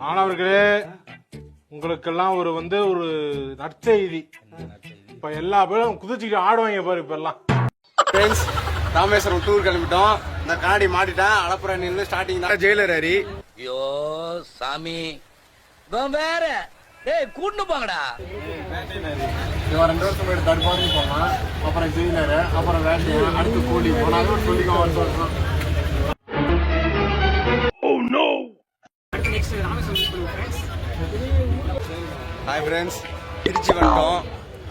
மாணவர்களே உங்களுக்கெல்லாம் ஒரு வந்து ஒரு நற்செய்தி. இப்ப எல்லா பேரும் குதிச்சுக்கிட்டு ஆடுவாங்க பாரு இப்ப எல்லாம். ராமேஸ்வரம் டூர் கிளம்பிட்டோம். இந்த கண்ணாடி மாட்டிட்டேன் அளப்புற நின்று ஸ்டார்டிங் தான். ஜெயிலர் ஹரி. ஐயோ சாமி. வேற. டேய் கூட்டு போங்கடா. இவன் ரெண்டு வருஷம் போயிட்டு தடுப்பாந்து போனான் அப்புறம் ஜெயிலர் அப்புறம் வேட்டையன் அடுத்து கூலி போனாலும் சொல்லிக்கோ வருஷம் வருஷம் ஹாய் ஃப்ரெண்ட்ஸ் திருச்சி வந்துட்டோம்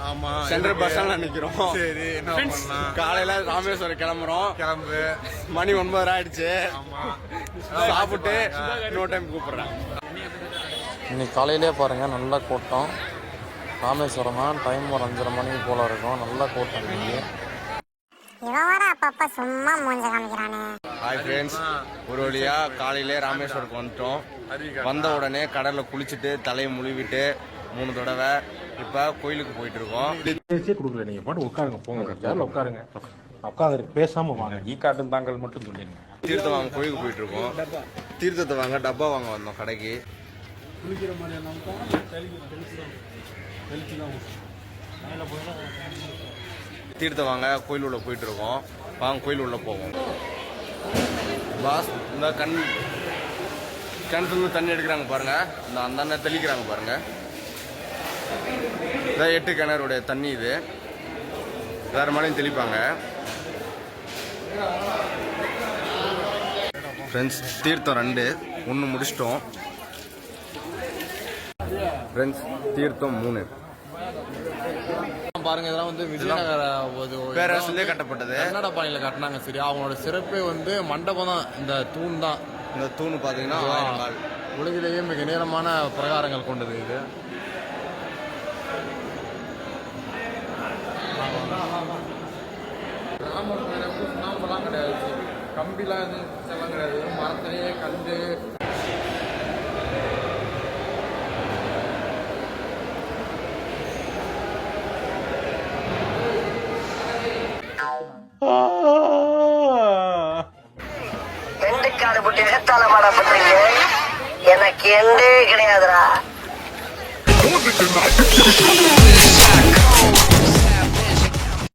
ஆமா சென்ட்ரல் பஸ் ஸ்டாண்ட்ல நிக்கிறோம். சரி என்ன பண்ணலாம்? காலையில ராமேஸ்வரம் கிளம்புறோம். கிளம்பு. மணி ஒன்பதரை ஆயிடுச்சு. ஆமா. சாப்பிட்டு இன்னொரு டைம் கூப்பிடுறேன். இன்னைக்கு காலையிலே பாருங்கள் நல்ல கூட்டம். ராமேஸ்வரம் டைம் ஒரு அஞ்சரை மணிக்கு போல் இருக்கும். நல்ல கூட்டம் இன்னைக்கு. இவன் வர அப்பப்ப சும்மா மூஞ்ச காமிக்கிறானே. ஹாய் ஃப்ரெண்ட்ஸ் ஒரு வழியா காலையிலே ராமேஸ்வரத்துக்கு வந்துட்டோம். வந்த உடனே கடல்ல குளிச்சுட்டு தலையை முழுவிட்டு மூணு தடவை இப்ப கோயிலுக்கு போயிட்டு இருக்கோம் கொடுக்கல நீங்க. பாட்டு உட்காருங்க போங்க. சேர்ல உட்காருங்க. உட்காந்து பேசாம வாங்க. ஈ காட்டும் தாங்கள் மட்டும் சொல்லிடுங்க. தீர்த்தம் வாங்க கோயிலுக்கு போயிட்டு இருக்கோம் தீர்த்தத்தை வாங்க டப்பா வாங்க வந்தோம் கடைக்கு. தீர்த்தம் வாங்க கோயில் உள்ள போயிட்டு இருக்கோம் வாங்க கோயில் உள்ள போவோம். பாஸ் இந்த கண் கிணத்துலேருந்து தண்ணி எடுக்கிறாங்க பாருங்கள் இந்த அந்த அண்ணன் தெளிக்கிறாங்க பாருங்கள் இதான் எட்டு கிணறுடைய தண்ணி இது. வேறு மலையும் தெளிப்பாங்க. ஃப்ரெண்ட்ஸ் தீர்த்தம் ரெண்டு. ஒன்று முடிச்சிட்டோம். ஃப்ரெண்ட்ஸ் தீர்த்தம் மூணு. பாருங்க இதெல்லாம் வந்து விஜயநகர பேரரசுலேயே கட்டப்பட்டது. கன்னட பாணியில் கட்டினாங்க சரி. அவங்களோட சிறப்பே வந்து மண்டபம் தான் இந்த தூண் தான். இந்த தூண் பார்த்தீங்கன்னா உலகிலேயே மிக நீளமான பிரகாரங்கள் கொண்டது இது. வந்து சுண்ணாம்பெல்லாம் கிடையாது. கம்பிலாம் எதுவும் கிடையாது. மரத்திலேயே கண்டு எண்டு காடு போட்டு எகத்தால மாடா பண்றீங்க எனக்கு எண்டே கிடையாதுடா.